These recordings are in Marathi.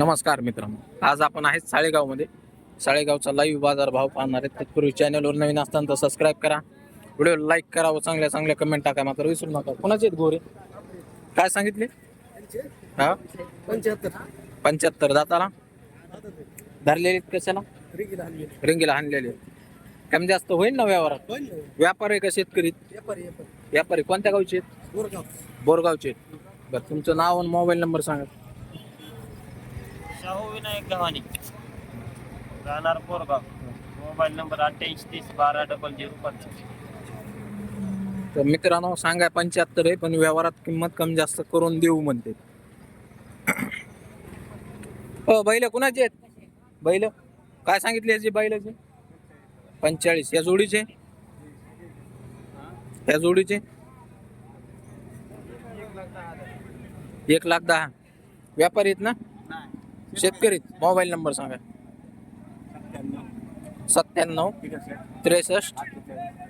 नमस्कार मित्रांनो. आज आपण आहेत साळेगावमध्ये. साळेगावचा लाईव्ह बाजार भाव पाहणार आहेत. तत्पूर्वी चॅनलवर नवीन असताना तर सबस्क्राईब करा व्हिडिओ लाईक करा व चांगल्या चांगल्या कमेंट टाका मात्र विसरू नका. कोणाचे आहेत गोरे? काय सांगितले? हा? पंच्याहत्तर पंच्याहत्तर दाताला? धरलेले आहेत कशाला? रिंगीला हाणलेले कमी जास्त होईल ना व्यवहारात? व्यापारी का शेतकरी? व्यापारी कोणत्या गावचे आहेत? बोरगावचे. आहेत. बरं तुमचं नाव आणि मोबाईल नंबर सांगा. शाहू विनायक गव्हाणे. राहणार पोरगाव मोबाईल नंबर अठ्ठ्याऐंशी तीस बारा डबल झिरो पाच तर मित्रांनो सांगा पंच्याहत्तर आहे पण व्यवहारात किंमत कमी जास्त करून देऊ म्हणते. हो बैल कुणाचे आहेत? बैल? काय सांगितले याची बैलाचे? पंचेचाळीस. या जोडीचे? या जोडीचे? एक लाख दहा. व्यापारी आहेत ना? शेतकरी मोबाईल नंबर सांगा. सत्त्याण्णव त्रेसष्ट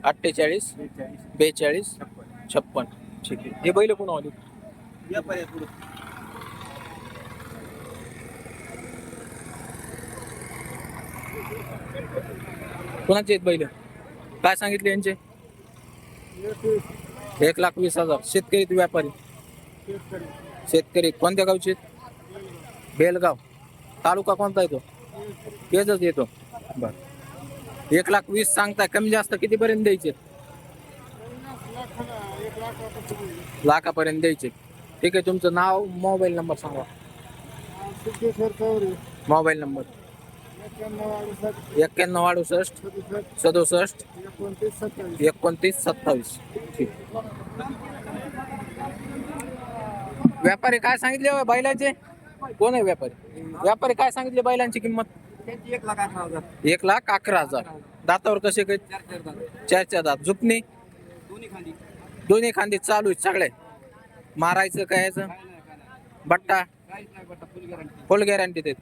अठ्ठेचाळीस बेचाळीस छप्पन. ठीक आहे. हे बैल कोण आली कोणाचे आहेत बैल? काय सांगितले यांचे? एक लाख वीस हजार. शेतकरी व्यापारी? शेतकरी. कोणत्या गावचे आहेत? बेलगाव. तालुका कोणता येतो? तेजच येतो. बर. एक लाख वीस सांगताय कमी जास्त कितीपर्यंत द्यायचे? लाखापर्यंत द्यायचे. ठीक आहे तुमचं नाव मोबाईल नंबर सांगा. Mobile number. एक्क्याण्णव अडुसष्ट सदुसष्ट एकोणतीस सत्तावीस. ठीक. व्यापारी काय सांगितले हो, बैलाचे? कोण आहे व्यापारी? व्यापारी काय सांगितले बैलांची किंमत? एक लाख अठरा हजार. एक लाख अकरा हजार. दातावर कसे काही चार चार हजार चार चार दात. झुपणे दोन्ही खाली दोन्ही खांदे चालू आहेत सगळे. मारायचं काय याचं काय नाही काय नाही. बट्टा? काहीच नाही बट्टा फुल गॅरंटी फुल गॅरंटी देत.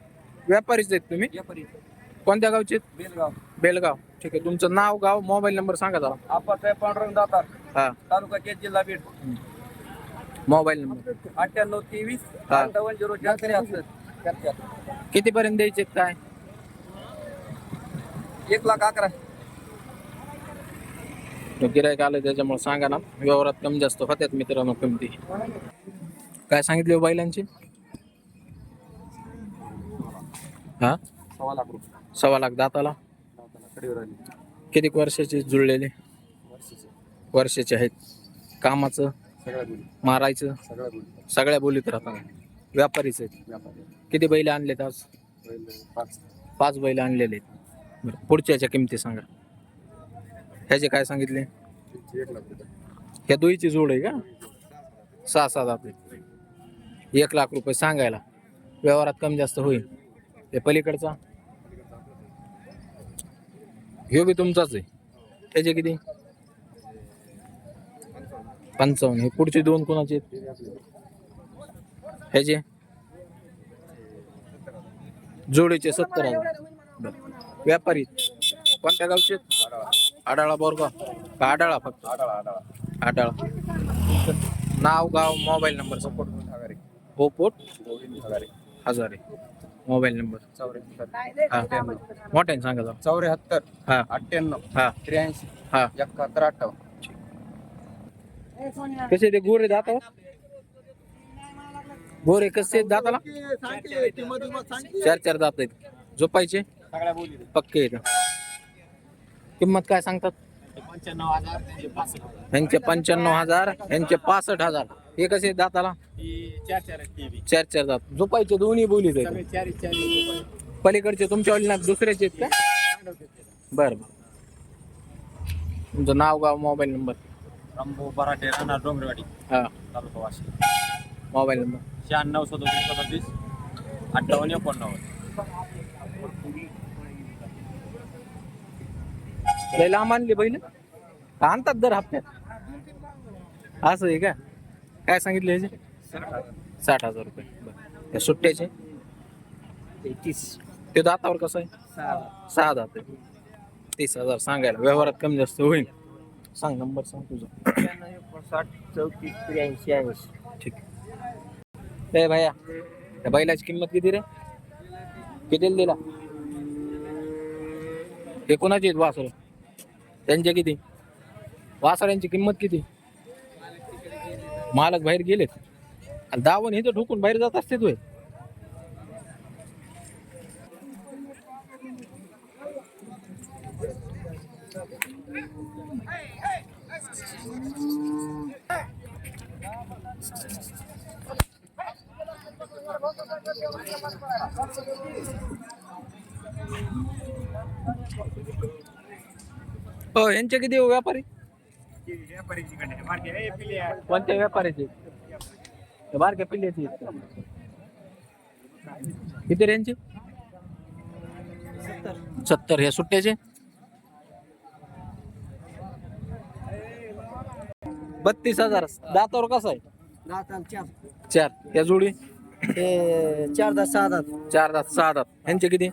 व्यापारीच आहेत तुम्ही? व्यापारी कोणत्या गावचे आहेत? बेलगाव. बेलगाव. ठीक आहे. तुमचं नाव गाव मोबाईल नंबर सांगा जरा. आपासाहेब पांडुरंग दातार. हा. तालुका केज जिल्हा बीड. Mobile number. अठ्ठ्याण्णव तेवीस हा. डबल झिरो चार त्र्याहत्तर चार कितीपर्यंत द्यायचे काय? एक लाख अकरा. गिरायक आलं त्याच्यामुळे सांगा ना. व्यवहारात कमी जास्त होत्यात मित्रांनो किमती. काय सांगितले हो बैलांची? हा? सव्वा लाख रुपये. सव्वा लाख दाताला? दाताला कडेवर आली किती वर्षाचे जुळलेले? वर्षीचे. वर्षाचे आहेत. कामाचं? सगळ्या बोली. मारायचं. सगळ्या बोली. सगळ्या बोलीत राहतात व्यापारीच आहेत. व्यापारी किती बैल आणलेत आज? पाच. पाच बैल आणलेले आहेत. बरं पुढच्याच्या किमती सांगा. ह्याचे काय सांगितले? त्यांची एक लाख रुपये. ह्या दोईची जोड आहे का? सहा सात आपले. एक लाख रुपये सांगायला. व्यवहारात कमी जास्त होईल. ते पलीकडचा? ह्यो बी तुमचाच आहे. त्याचे किती? पंचावन्न. हे पुढचे दोन कोणाचे आहेत? ह्याचे? जोडीचे सत्तर हजार. व्यापारी कोणत्या गावचे? आडाळा बोरगाव का आडाळा फक्त? आडाळा नाव गाव mobile number support पोपोट? Hazare. Mobile number. चौऱ्याहत्तर हा मोठ्याने सांगा. चौऱ्याहत्तर हा. अठ्ठ्याण्णव हा. त्र्याऐंशी हा. एकाहत्तर अठ्ठावन्न. कसे ते गोरे जात गोरे कसे जाताला चार चार जात आहेत. झोपायचे? पक्के किंमत काय सांगतात? यांचे पंच्याण्णव हजार यांचे पासष्ट हजार. हे कसे दाताला? चार चार आहेत दात. झोपायचे दोन्ही बोलीत आहेत. पलीकडचे तुमच्या वडिलांना दुसऱ्याचे आहेत का? बरं बरं. तुमचं नाव गाव मोबाईल नंबर. रामभाऊ पराठे राहणार डोंगरवाडी हा. तालुका वाशी. Mobile number? शहाण्णव सदोतीस सदोतीस अठ्ठावन्न एकोणनव्वद. लय लांब आणली बैल आणतात दर हप्त्यात. असं आहे का? काय सांगितलं ह्याचे साठ हजार रुपये. बरं. त्या सुट्ट्याचे? तीस ते दातावर कसं आहे? सहा दात आहे. तीस हजार सांगायला. व्यवहारात कमी जास्त होईल. सांग नंबर सांग तुझा. साठ चौतीस त्र्याऐंशी ऐंशी. ठीक. ए भैया त्या बैलाची किंमत किती रे? कितीला दिला हे कोणाची आहेत वासर? त्यांच्या किती? वासरांची किंमत किती? मालक बाहेर गेलेत. आणि दावण हे तर ठोकून बाहेर जात असते तू हो यांचे किती हो व्यापारी? कोणत्या व्यापाऱ्याचे ते बारक्या पिल्ल्याचे आहेत का? किती रेंजचे सत्तर. हे सुट्ट्याचे? बत्तीस हजार. दातावर कसं आहे? चार. चार. या जोडी? चार दहा सहा दहा चार दात सहा दात. ह्यांचे किती?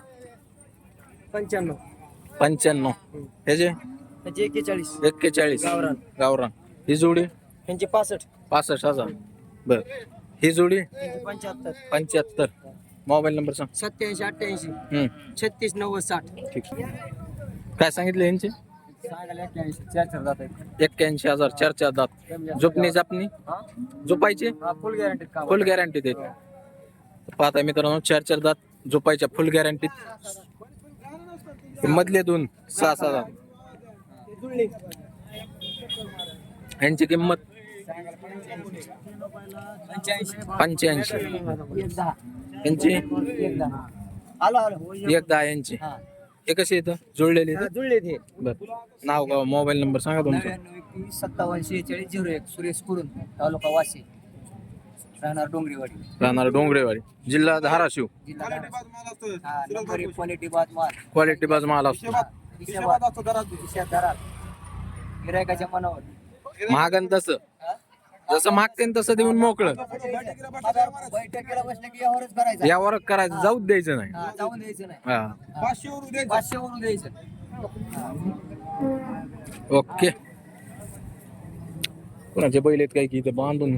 पंच्याण्णव. पंच्याण्णव. ह्याचे? एक्केचाळीस. एक्केचाळीस. गावरान. गावरान. ही जोडी? त्यांचे पासष्ट. पासष्ट हजार. बर. ही जोडी? पंच्याहत्तर. पंच्याहत्तर. मोबाईल नंबर सांग. सत्याऐंशी अठ्ठ्याऐंशी. हम्म, छत्तीस नव्वद साठ. ठीक. काय सांगितले यांचे एक्क्याऐंशी हजार चार चार दात झोपणी जापणी झोपायचे? फुल गॅरंटी फुल गॅरंटी देत. पाहता मित्रांनो चार चार दात झोपायच्या फुल गॅरंटीत मधले दोन सहा सहा दात. यांची किंमत? पंच्याऐंशी. यांची? एक दहा. यांची. हा कसे येतं जुळलेले जुळले ते बर. नाव गाव मोबाईल नंबर सांगा तुमचा. नव्याण्णव एकवीस सत्तावन्न शेहेचाळीस झिरो एक सुरेश कुरुन तालुका वाशी. राहणार डोंगरीवाडी. राहणार डोंगरेवाडी. जिल्हा धाराशिव. जिल्हा धाराशिव. हा, नंबर एक क्वालिटी बाद माल. क्वालिटी बाज माल असतो. हिशेबात दरात गिरायकाच्या मनावर. महागन तसं. हा? जसं मागते तसं देऊन मोकळं. बैठकीला बसलं की यावरच करायचं यावर करायचं जाऊच द्यायचं नाही. हा, जाऊन द्यायचं नाही. हा. पाचशे वरून द्यायचं. ओके. कोणाचे बैल आहेत काय की इथं बांधून?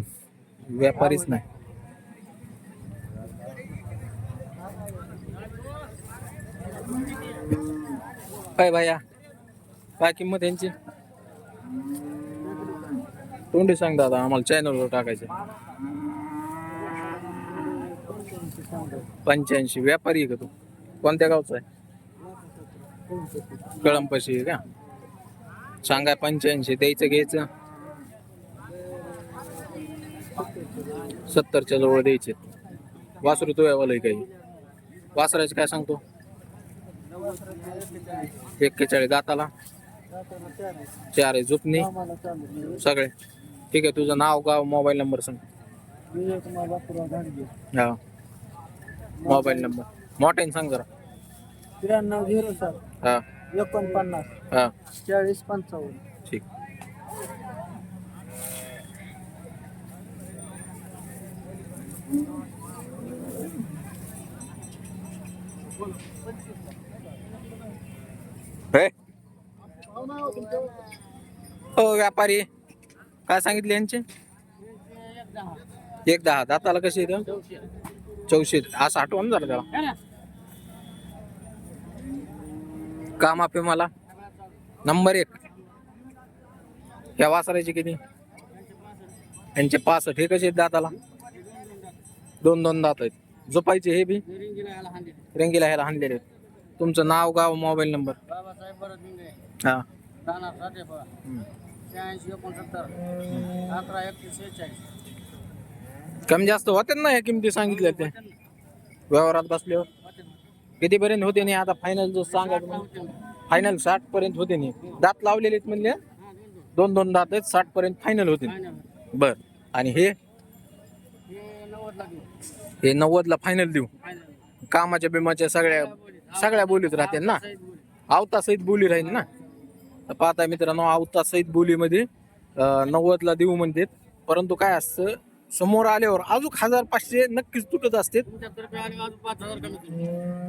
व्यापारीच नाही. काय भाया? काय किंमत यांची? तोंडी सांग दादा आम्हाला चॅनलवर टाकायचे. पंच्याऐंशी व्यापारी आहे का तू? कोणत्या गावचा आहे? कळंपशी आहे का? सांगा पंच्याऐंशी द्यायचं घ्यायचं? सत्तरच्या जवळ द्यायचे. वासरू तो यावाला आहे काही. वासराचे काय सांगतो? एक्केचाळीस दाताला. चार आहे झुपणी. सगळे. ठीक आहे तुझं नाव गाव मोबाईल नंबर सांग. हा. मोबाईल नंबर मोठ्याने सांग जरा. त्र्याण्णव झिरो सात. हा. एकोणपन्नास. हा. चाळीस पंचावन्न. ठीक. हे? हो व्यापारी. काय सांगितले यांचे? एक दहा. दाताला कसे येतं चौशे. असं आठवण झालं त्याला. काम आपे मला? नंबर एक. या वासराचे किती? यांचे पासष्ट. हे कसे आहेत दाताला? दोन दोन दात आहेत. झोपायचे हे बी? रेंगीला ह्याला हाणलेले आहेत. तुमचं नाव गाव मोबाईल नंबर? हा. शहाऐंशी एकोणसत्तर. अकरा कमी जास्त होते ना ह्या किमती सांगितल्या ते व्यवहारात बसल्यावर. कितीपर्यंत होते नाही आता फायनल जो सांगा फायनल साठ पर्यंत होते नाही. दात लावलेले आहेत म्हणले. दोन दोन दात आहेत साठ पर्यंत फायनल होते बर. आणि हे? हे नव्वदला फायनल देऊ. कामाच्या बिमाच्या सगळ्या सगळ्या बोलीत राहते ना. आवता सहित बोली राहील ना. पाहता मित्रांनो आवता सहित बोलीमध्ये नव्वदला देऊ म्हणतात. परंतु काय असतं समोर आल्यावर अजून हजार पाचशे नक्कीच तुटत असते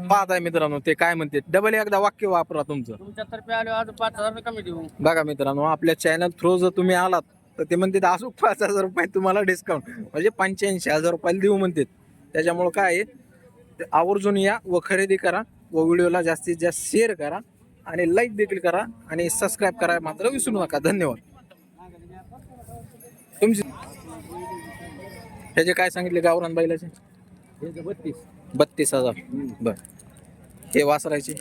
पाहताय मित्रांनो ते काय म्हणते डबल एकदा वाक्य वापरा तुमचं. बघा मित्रांनो आपल्या चॅनल थ्रू जर तुम्ही आलात तर ते म्हणतात अजून पाच हजार रुपये तुम्हाला डिस्काउंट म्हणजे पंच्याऐंशी हजार रुपयाला देऊ म्हणतात. त्याच्यामुळं काय आहे ते आवर्जून या व खरेदी करा व व्हिडिओला जास्तीत जास्त शेअर करा. आणि लाईक देखील करा आणि सबस्क्राईब करा मात्र विसरू नका. धन्यवाद. तुमची ह्याचे काय सांगितले गावरान बैलाचे? बत्तीस बत्तीस हजार. बर. हे वासरायचे?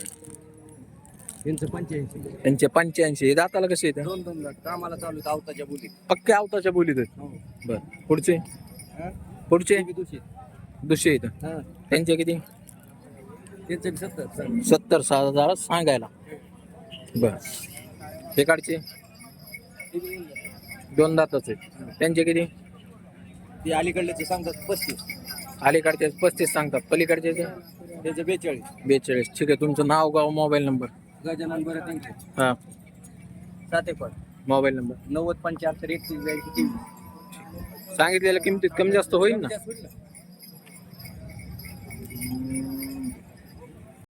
यांचं पंच्याऐंशी. त्यांचे पंच्याऐंशी हे दाताला कसे येते दोन दोन लाख. कामाला चालू आहेत आवताच्या बोलीत. पक्के आवताच्या बोलीत आहेत. बर. पुढचे? पुढचे? दुसरे. इथं. हां. त्यांचे किती? त्यांचं बी सत्तर सत्तर. सहा हजार सांगायला. बर. हे काढचे? दोन दाताचे. त्यांचे किती? ते अलीकडल्याचे सांगतात पस्तीस. अलीकडचे पस्तीस सांगतात. पलीकडचे त्याचे बेचाळीस. बेचाळीस. ठीक आहे तुमचं नाव गाव मोबाईल नंबर. गजानन बरं त्यांचे. हां. सात एक मोबाईल नंबर. नव्वद पंच्याहत्तर एकतीस ब्याऐंशी तेवीस. सांगितलेल्या किमतीत कमी जास्त होईल ना?